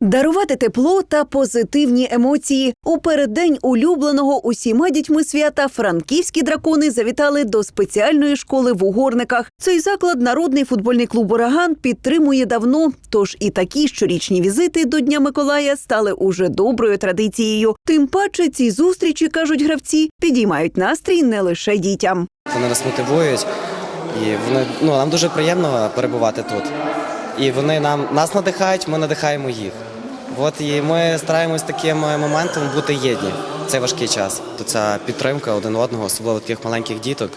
Дарувати тепло та позитивні емоції у переддень улюбленого усіма дітьми свята франківські дракони завітали до спеціальної школи в Угорниках. Цей заклад народний футбольний клуб Ураган підтримує давно. Тож і такі щорічні візити до Дня Миколая стали уже доброю традицією. Тим паче ці зустрічі кажуть гравці підіймають настрій не лише дітям. Вони нас мотивують, і вони ну нам дуже приємно перебувати тут. І вони нам нас надихають, ми надихаємо їх. От і ми стараємось таким е, моментом бути єдні в цей важкий час. То ця підтримка один одного, особливо таких маленьких діток,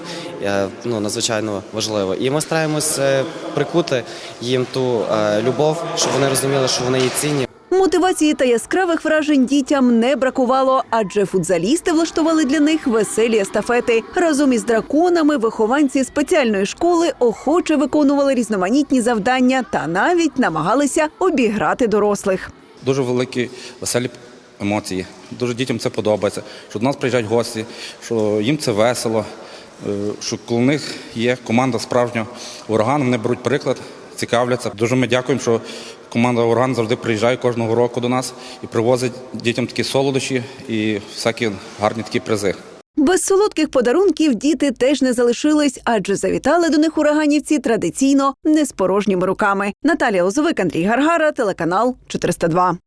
е, ну надзвичайно важливо. І ми стараємось е, прикути їм ту любов, щоб вони розуміли, що вони є цінні. Мотивації та яскравих вражень дітям не бракувало, адже футзалісти влаштували для них веселі естафети. Разом із драконами вихованці спеціальної школи охоче виконували різноманітні завдання та навіть намагалися обіграти дорослих. Дуже великі веселі емоції. Дуже дітям це подобається. Що до нас приїжджають гості, що їм це весело, е, що коли у них є команда справжнього урагану, вони беруть приклад, цікавляться. Дуже ми дякуємо, що команда Урган завжди приїжджає кожного року до нас і привозить дітям такі солодощі і всякі гарні такі призи. Без солодких подарунків діти теж не залишились, адже завітали до них ураганівці традиційно не з порожніми руками. Наталія Лозовик, Андрій Гаргара, телеканал 402.